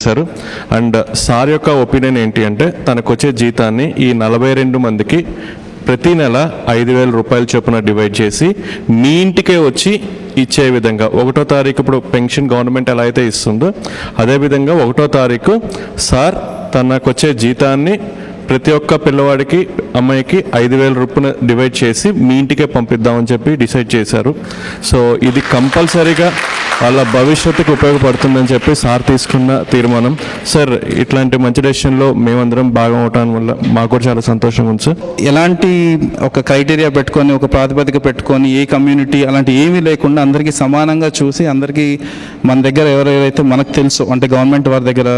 చేశారు. And sir యొక్క opinion ఏంటి అంటే తనకు వచ్చే జీతాన్ని ఈ నలభై రెండు మందికి ప్రతి నెల ఐదు వేల రూపాయల చొప్పున డివైడ్ చేసి మీ ఇంటికే వచ్చి ఇచ్చే విధంగా ఒకటో తారీఖు ఇప్పుడు పెన్షన్ గవర్నమెంట్ ఎలా అయితే ఇస్తుందో అదేవిధంగా ఒకటో తారీఖు సార్ తనకు వచ్చే జీతాన్ని ప్రతి ఒక్క పిల్లవాడికి అమ్మాయికి ఐదు వేల రూపాయలు డివైడ్ చేసి మీ ఇంటికే పంపిద్దామని చెప్పి డిసైడ్ చేశారు. సో ఇది కంపల్సరీగా వాళ్ళ భవిష్యత్తుకు ఉపయోగపడుతుందని చెప్పి సార్ తీసుకున్న తీర్మానం. సార్ ఇట్లాంటి మంచి డెసిషన్లో మేమందరం భాగం అవటం వల్ల మాకు కూడా చాలా సంతోషంగా ఉంది సార్ ఎలాంటి ఒక క్రైటీరియా పెట్టుకొని ఒక ప్రాతిపదిక పెట్టుకొని ఏ కమ్యూనిటీ అలాంటి ఏమీ లేకుండా అందరికీ సమానంగా చూసి అందరికీ మన దగ్గర ఎవరెవరైతే మనకు తెలుసు అంటే గవర్నమెంట్ వారి దగ్గర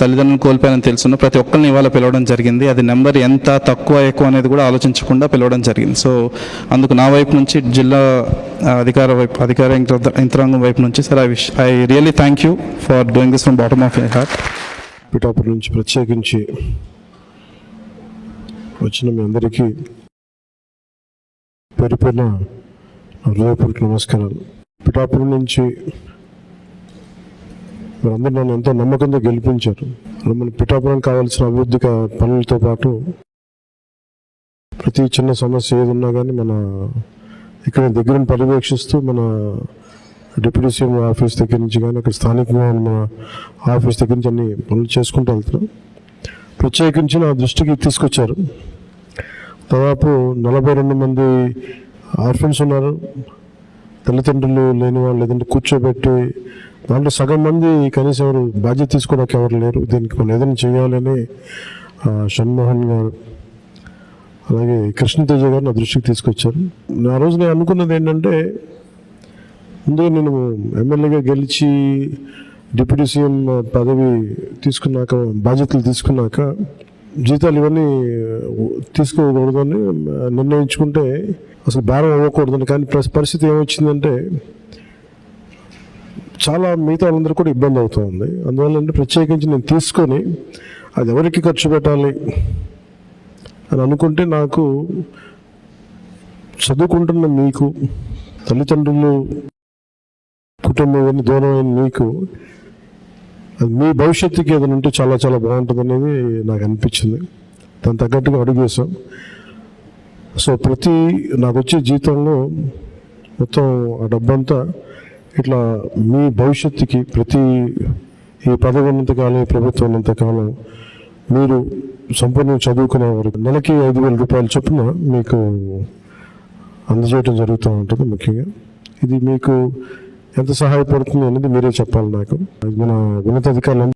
తల్లిదండ్రులను కోల్పోయారని తెలుసును. ప్రతి ఒక్కరిని ఇవాళ పిలవడం జరిగింది. అది నెంబర్ ఎంత తక్కువ ఎక్కువ అనేది కూడా ఆలోచించకుండా పిలవడం జరిగింది. సో అందుకు నా వైపు నుంచి జిల్లా అధికార వైపు అధికార యంత్రాంగం వైపు నుంచి sir I wish I really thank you for doing this from bottom of my heart. Pithapuram నుంచి ప్రత్యేకించి వచ్చిన మీ అందరికీ పేరు పేరున హృదయపూర్వక నమస్కారాలు. పిఠాపురం నుంచి మీరందరూ నన్ను ఎంతో నమ్మకంతో గెలిపించారు. మన పిఠాపురం కావాల్సిన అభివృద్ధి పనులతో పాటు ప్రతి చిన్న సమస్య ఏదున్నా కానీ మన ఇక్కడ దగ్గరని పర్యవేక్షిస్తూ మన డిప్యూటీ సీఎం ఆఫీస్ దగ్గర నుంచి కానీ అక్కడ స్థానికంగా ఉన్న మన ఆఫీస్ దగ్గర నుంచి అన్ని పనులు చేసుకుంటూ వెళ్తున్నాం. ప్రత్యేకించి నా దృష్టికి తీసుకొచ్చారు. దాదాపు నలభై రెండు మంది ఆర్ఫన్స్ ఉన్నారు. తల్లిదండ్రులు లేని వాళ్ళు లేదంటే కూర్చోబెట్టి దాంట్లో సగం మంది కనీసం ఎవరు బాధ్యత తీసుకోవడానికి ఎవరు లేరు. దీనికి మనం ఏదైనా చేయాలని షణ్మోహన్ గారు అలాగే కృష్ణతేజ గారు నా దృష్టికి తీసుకొచ్చారు. ఆ రోజు నేను అనుకున్నది ఏంటంటే ముందు నేను ఎమ్మెల్యేగా గెలిచి డిప్యూటీ సీఎం పదవి తీసుకున్నాక బాధ్యతలు తీసుకున్నాక జీతాలు ఇవన్నీ తీసుకోకూడదని నిర్ణయించుకుంటే అసలు భారం అవ్వకూడదని. కానీ ప్రస్- పరిస్థితి ఏమొచ్చిందంటే చాలా మిగతా వాళ్ళందరూ కూడా ఇబ్బంది అవుతుంది అందువల్ల అంటే ప్రత్యేకించి నేను తీసుకొని అది ఎవరికి ఖర్చు పెట్టాలి అని అనుకుంటే నాకు చదువుకుంటున్న మీకు తల్లిదండ్రులు కుటుంబం అని దూరం అయిన మీకు అది మీ భవిష్యత్తుకి ఏదైనా ఉంటే చాలా చాలా బాగుంటుంది అనేది నాకు అనిపించింది. దాని తగ్గట్టుగా అడుగు వేసాం సో ప్రతి నాకు వచ్చే జీతంలో మొత్తం ఆ డబ్బంతా ఇట్లా మీ భవిష్యత్తుకి ప్రతి ఈ పదవి ఉన్నంతకాలం ఈ ప్రభుత్వం ఉన్నంతకాలం మీరు సంపూర్ణంగా చదువుకునే వరకు నెలకి ఐదు వేల రూపాయలు చొప్పున మీకు అందజేయడం జరుగుతూ ఉంటుంది ముఖ్యంగా. ఇది మీకు ఎంత సహాయపడుతుంది అనేది మీరే చెప్పాలి నాకు. అది మన ఉన్నతాధికారులు